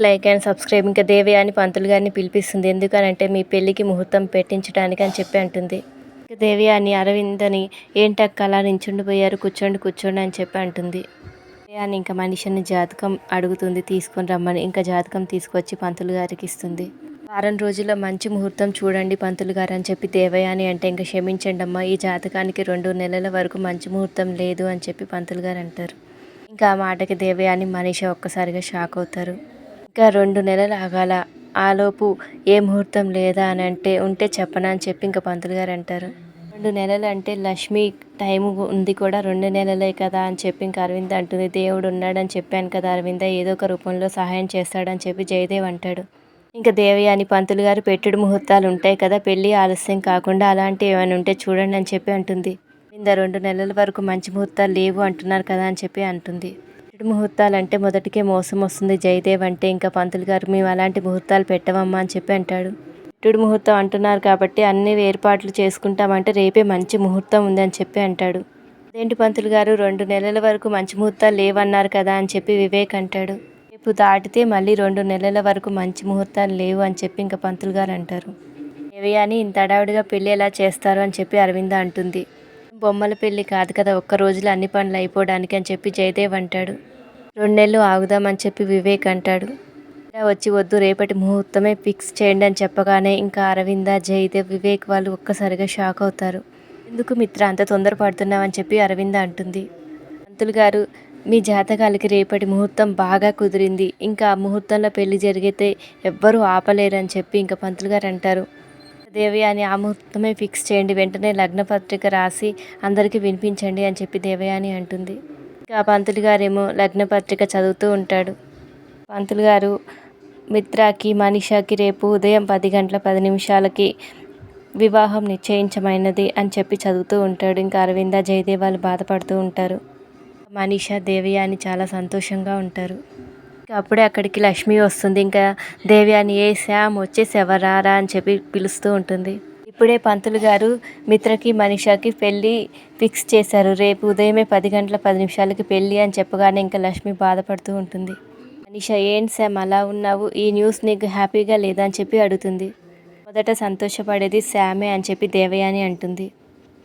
Like and subscribe. ఇంకా దేవి అని పంతులు గారిని పిలిపిస్తుంది. ఎందుకనంటే మీ పెళ్ళికి ముహూర్తం పెట్టించడానికి అని చెప్పి అంటుంది. ఇంకా దేవి అని అరవిందని ఏంటక్క అలా నించుండిపోయారు కూర్చోండి కూర్చోండి అని చెప్పి అంటుంది. అని ఇంకా మనిషిని జాతకం అడుగుతుంది తీసుకొని రమ్మని. ఇంకా జాతకం తీసుకొచ్చి పంతులు గారికి ఇస్తుంది. వారం రోజుల్లో మంచి ముహూర్తం చూడండి పంతులు గారు అని చెప్పి దేవయాని అంటే ఇంకా క్షమించండి అమ్మా ఈ జాతకానికి రెండు నెలల వరకు మంచి ముహూర్తం లేదు అని చెప్పి పంతులు గారు అంటారు. ఇంకా ఆ మాటకి దేవయాని మనిషి ఒక్కసారిగా షాక్ అవుతారు. ఇంకా రెండు నెలలు ఆగాల. ఆలోపు ఏ ముహూర్తం లేదా అని అంటే ఉంటే చెప్పనా అని చెప్పి ఇంకా పంతులు గారు అంటారు. రెండు నెలలు అంటే లక్ష్మి టైం ఉంది కూడా రెండు నెలలే కదా అని చెప్పి ఇంకా అరవింద్ అంటుంది. దేవుడు ఉన్నాడని చెప్పాను కదా అరవింద ఏదో ఒక రూపంలో సహాయం చేస్తాడని చెప్పి జయదేవ్ అంటాడు. ఇంకా దేవయాని పంతులు గారు పెట్టుడు ముహూర్తాలు ఉంటాయి కదా పెళ్ళి ఆలస్యం కాకుండా అలాంటివి ఏమైనా ఉంటే చూడండి అని చెప్పి అంటుంది. ఇంత రెండు నెలల వరకు మంచి ముహూర్తాలు లేవు అంటున్నారు కదా అని చెప్పి అంటుంది. ముహూర్తాలు అంటే మొదటికే మోసం వస్తుంది. జయదేవ్ అంటే ఇంకా పంతులు గారు మేము అలాంటి ముహూర్తాలు పెట్టవమ్మా అని చెప్పి అంటాడు. పెట్టుడు ముహూర్తం అంటున్నారు కాబట్టి అన్ని ఏర్పాట్లు చేసుకుంటామంటే రేపే మంచి ముహూర్తం ఉంది అని చెప్పి అంటాడు. అదేంటి పంతులు గారు రెండు నెలల వరకు మంచి ముహూర్తాలు లేవన్నారు కదా అని చెప్పి వివేక్ అంటాడు. రేపు దాటితే మళ్ళీ రెండు నెలల వరకు మంచి ముహూర్తాలు లేవు అని చెప్పి ఇంకా పంతులు గారు అంటారు. ఏవి అని ఇంత అడావిడిగా పెళ్ళి ఎలా చేస్తారు అని చెప్పి అరవింద అంటుంది. బొమ్మల పెళ్ళి కాదు కదా ఒక్క రోజులో అన్ని పనులు అయిపోవడానికి అని చెప్పి జయదేవ్ అంటాడు. రెండు నెలలు ఆగుదామని చెప్పి వివేక్ అంటాడు. వచ్చి వద్దు రేపటి ముహూర్తమే ఫిక్స్ చేయండి అని చెప్పగానే ఇంకా అరవింద జయదేవ్ వివేక్ వాళ్ళు ఒక్కసారిగా షాక్ అవుతారు. ఎందుకు మిత్ర అంత తొందరపడుతున్నావని చెప్పి అరవింద అంటుంది. పంతులు గారు మీ జాతకాలకి రేపటి ముహూర్తం బాగా కుదిరింది. ఇంకా ఆ ముహూర్తంలో పెళ్ళి జరిగితే ఎవ్వరూ ఆపలేరని చెప్పి ఇంకా పంతులు గారు అంటారు. దేవి అని ఆ ముహూర్తమే ఫిక్స్ చేయండి వెంటనే లగ్న పత్రిక రాసి అందరికీ వినిపించండి అని చెప్పి దేవయాని అంటుంది. ఇంకా పంతులు గారేమో లగ్న పత్రిక చదువుతూ ఉంటాడు. పంతులు గారు మిత్రాకి మనీషాకి రేపు ఉదయం పది గంటల పది నిమిషాలకి వివాహం నిశ్చయించమైనది అని చెప్పి చదువుతూ ఉంటాడు. ఇంకా అరవింద జయదేవాలు బాధపడుతూ ఉంటారు. మనీషా దేవయాని చాలా సంతోషంగా ఉంటారు. ఇంకా అప్పుడే అక్కడికి లక్ష్మి వస్తుంది. ఇంకా దేవయాని ఏ శ్యామ్ వచ్చేసేవరారా అని చెప్పి పిలుస్తూ ఉంటుంది. ఇప్పుడే పంతులు గారు మిత్రకి మనీషాకి పెళ్ళి ఫిక్స్ చేశారు. రేపు ఉదయమే పది గంటల పది నిమిషాలకి పెళ్ళి అని చెప్పగానే ఇంకా లక్ష్మి బాధపడుతూ ఉంటుంది. మనీషా ఏంటి శామ్ అలా ఉన్నావు? ఈ న్యూస్ నీకు హ్యాపీగా లేదా అని చెప్పి అడుగుతుంది. మొదట సంతోషపడేది శామే అని చెప్పి దేవయాని అంటుంది.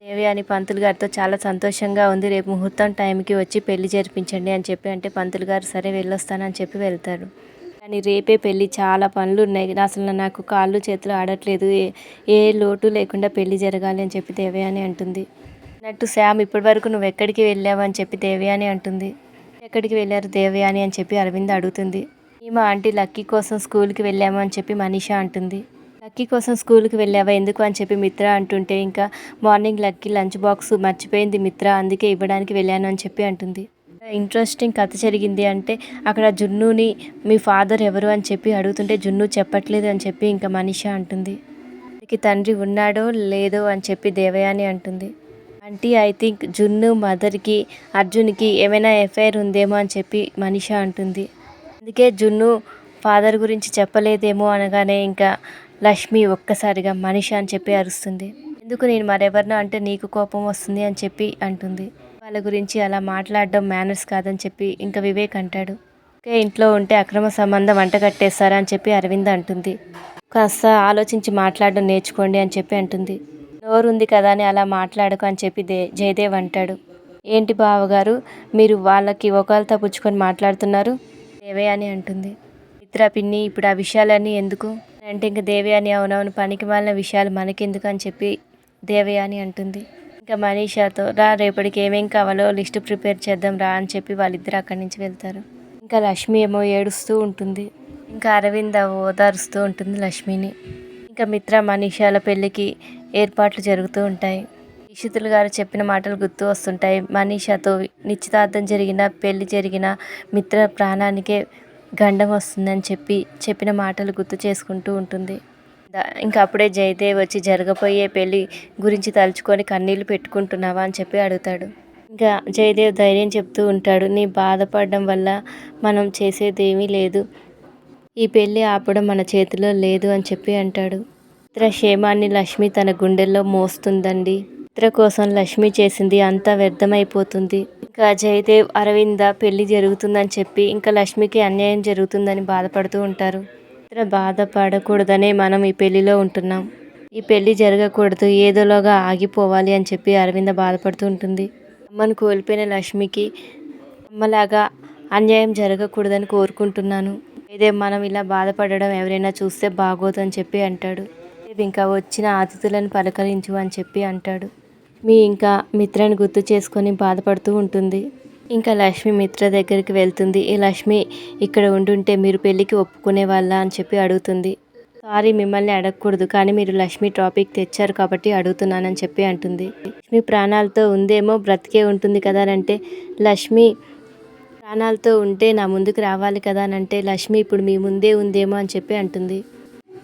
దేవయాని పంతులు గారితో చాలా సంతోషంగా ఉంది. రేపు ముహూర్తం టైంకి వచ్చి పెళ్ళి జరిపించండి అని చెప్పి అంటే పంతులు గారు సరే వెళ్ళొస్తానని చెప్పి వెళ్తారు. కానీ రేపే పెళ్ళి చాలా పనులు ఉన్నాయి అసలు నాకు కాళ్ళు చేతులు ఆడట్లేదు. ఏ ఏ లోటు లేకుండా పెళ్ళి జరగాలి అని చెప్పి దేవయాని అంటుంది. అన్నట్టు శ్యామ్ ఇప్పటి వరకు నువ్వు ఎక్కడికి వెళ్ళావు అని చెప్పి దేవయాని అంటుంది. ఎక్కడికి వెళ్ళారు దేవయాని అని చెప్పి అరవింద్ అడుగుతుంది. మా ఆంటీ లక్కీ కోసం స్కూల్కి వెళ్ళాము అని చెప్పి మనీషా అంటుంది. లక్కీ కోసం స్కూల్కి వెళ్ళావా? ఎందుకు? అని చెప్పి మిత్ర అంటుంటే ఇంకా మార్నింగ్ లక్కీ లంచ్ బాక్స్ మర్చిపోయింది మిత్ర అందుకే ఇవ్వడానికి వెళ్ళాను అని చెప్పి అంటుంది. ఇంట్రెస్టింగ్ కథ జరిగింది. అంటే అక్కడ జున్నుని మీ ఫాదర్ ఎవరు? అని చెప్పి అడుగుతుంటే జున్ను చెప్పట్లేదు అని చెప్పి ఇంకా మనీషా అంటుంది. అతనికి తండ్రి ఉన్నాడో లేదో? అని చెప్పి దేవయాని అంటుంది. ఆంటీ ఐ థింక్ జున్ను మదర్కి అర్జున్కి ఏమైనా ఎఫ్ఐఆర్ ఉందేమో? అని చెప్పి మనీషా అంటుంది. అందుకే జున్ను ఫాదర్ గురించి చెప్పలేదేమో అనగానే ఇంకా లక్ష్మి ఒక్కసారిగా మనిషి అని చెప్పి అరుస్తుంది. ఎందుకు నేను మరెవరినో? అంటే నీకు కోపం వస్తుంది అని చెప్పి అంటుంది. వాళ్ళ గురించి అలా మాట్లాడడం మేనర్స్ కాదని చెప్పి ఇంకా వివేక్ అంటాడు. ఒకే ఇంట్లో ఉంటే అక్రమ సంబంధం వంట కట్టేస్తారా అని చెప్పి అరవింద్ అంటుంది. కాస్త ఆలోచించి మాట్లాడడం నేర్చుకోండి అని చెప్పి అంటుంది. నోరుంది కదా అని అలా మాట్లాడకు అని చెప్పి దే జయదేవ్ అంటాడు. ఏంటి బావగారు మీరు వాళ్ళకి ఒకళ్ళతో పుచ్చుకొని మాట్లాడుతున్నారు? దేవే అని అంటుంది. మిత్ర పిన్ని ఇప్పుడు ఆ విషయాలన్నీ ఎందుకు? అంటే ఇంకా దేవయాని అవునవును పనికి మాలిన విషయాలు మనకెందుకు అని చెప్పి దేవయాని అంటుంది. ఇంకా మనీషాతో రా రేపటికి ఏమేం కావాలో లిస్ట్ ప్రిపేర్ చేద్దాం రా అని చెప్పి వాళ్ళిద్దరు అక్కడి నుంచి వెళ్తారు. ఇంకా లక్ష్మి ఏమో ఏడుస్తూ ఉంటుంది. ఇంకా అరవింద్ ఓదారుస్తూ ఉంటుంది లక్ష్మిని. ఇంకా మిత్ర మనీషాల పెళ్ళికి ఏర్పాట్లు జరుగుతూ ఉంటాయి. నిషితులు గారు చెప్పిన మాటలు గుర్తు వస్తుంటాయి. మనీషాతో నిశ్చితార్థం జరిగిన పెళ్ళి జరిగిన మిత్ర ప్రాణానికే గండం వస్తుందని చెప్పి చెప్పిన మాటలు గుర్తు చేసుకుంటూ ఉంటుంది. ఇంకా అప్పుడే జయదేవ్ వచ్చి జరగబోయే పెళ్ళి గురించి తలుచుకొని కన్నీళ్ళు పెట్టుకుంటున్నావా? అని చెప్పి అడుగుతాడు. ఇంకా జయదేవ్ ధైర్యం చెప్తూ ఉంటాడు నీ బాధపడడం వల్ల మనం చేసేదేమీ లేదు. ఈ పెళ్ళి ఆపడం మన చేతిలో లేదు అని చెప్పి అంటాడు. ఇతర క్షేమాన్ని లక్ష్మి తన గుండెల్లో మోస్తుందండి. ఇతర కోసం లక్ష్మి చేసింది అంతా వ్యర్థమైపోతుంది. ఇంకా జయదేవ్ అరవింద పెళ్ళి జరుగుతుందని చెప్పి ఇంకా లక్ష్మికి అన్యాయం జరుగుతుందని బాధపడుతూ ఉంటారు. ఇతర బాధపడకూడదనే మనం ఈ పెళ్ళిలో ఉంటున్నాం. ఈ పెళ్ళి జరగకూడదు ఏదోలాగా ఆగిపోవాలి అని చెప్పి అరవింద బాధపడుతూ ఉంటుంది. అమ్మను కోల్పోయిన లక్ష్మికి అమ్మలాగా అన్యాయం జరగకూడదని కోరుకుంటున్నాను. ఇదే మనం ఇలా బాధపడడం ఎవరైనా చూస్తే బాగోదు అని చెప్పి అంటాడు. ఇంకా వచ్చిన అతిథులను పలకరించు అని చెప్పి అంటాడు. మీ ఇంకా మిత్రని గుర్తు చేసుకొని బాధపడుతూ ఉంటుంది. ఇంకా లక్ష్మి మిత్ర దగ్గరికి వెళ్తుంది. ఈ లక్ష్మి ఇక్కడ ఉండుంటే మీరు పెళ్ళికి ఒప్పుకునే వాళ్ళ? అని చెప్పి అడుగుతుంది. సారీ మిమ్మల్ని అడగకూడదు కానీ మీరు లక్ష్మి టాపిక్ తెచ్చారు కాబట్టి అడుగుతున్నానని చెప్పి అంటుంది. లక్ష్మి ప్రాణాలతో ఉందేమో బ్రతికే ఉంటుంది కదా అని అంటే లక్ష్మి ప్రాణాలతో ఉంటే నా ముందుకు రావాలి కదా అని అంటే లక్ష్మి ఇప్పుడు మీ ముందే ఉందేమో అని చెప్పి అంటుంది.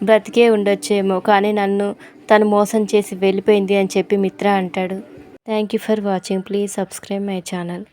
బ్రతికే ఉండొచ్చేమో కానీ నన్ను తను మోసం చేసి వెళ్ళిపోయింది అని చెప్పి మిత్ర అంటాడు. Thank you for watching. Please subscribe my channel.